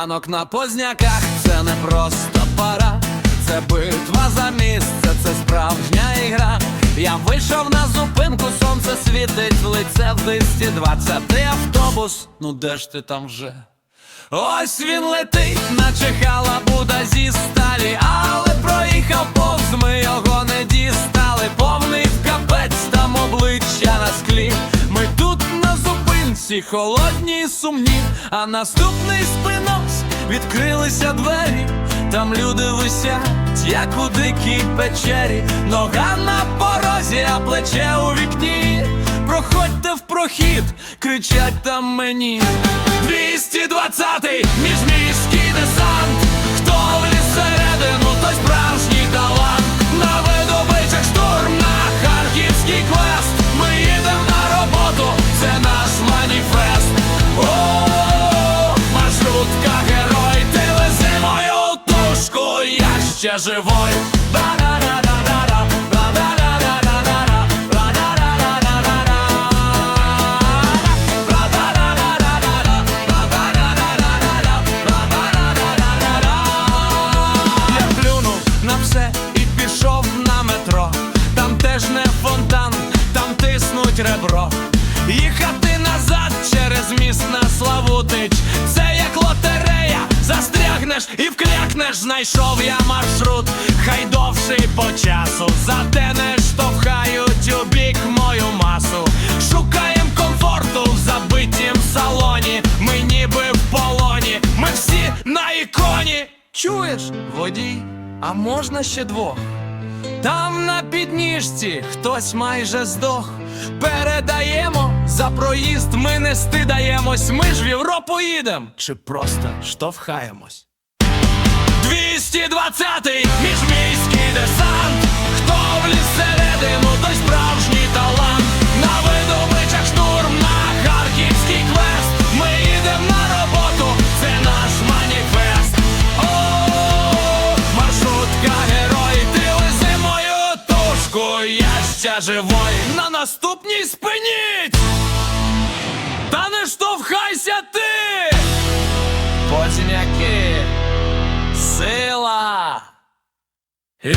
Ранок на позняках це не просто пора, це битва за місце, це справжня ігра. Я вийшов на зупинку, сонце світить в лице в 220 автобус. Ну де ж ти там вже? Ось він летить, наче халабуда зі сталі, але проїхав повз, ми його не дістали. Повний капець, там обличчя на склі. Зупинці, холодні і сумні, а наступний спинос відкрилися двері. Там люди висять, як у дикій печері, нога на порозі, а плече у вікні. Проходьте в прохід, кричать там мені 220-й міжміський десант там тиснуть ребро. Їхати назад через міст на Славутич. Це як лотерея, застрягнеш і вклякнеш. Знайшов я маршрут, хай довший по часу. Зате не штовхають у бік мою масу. Шукаєм комфорту в забитім салоні. Ми ніби в полоні, ми всі на іконі. Чуєш, водій, а можна ще двох? Там на підніжці хтось майже здох. Передаємо за проїзд, ми не стидаємось. Ми ж в Європу їдем чи просто штовхаємось. 220-й міжміський десант. Хто вліз всередину, той справжній талант. На видобичах штурм на харківський квест. Ми їдем на роботу, це наш маніфест. О, маршрутка герой, ти вези мою тушку, я ще живой. На наступній спиніть! Та не штовхайся ти! Потім яки Eu,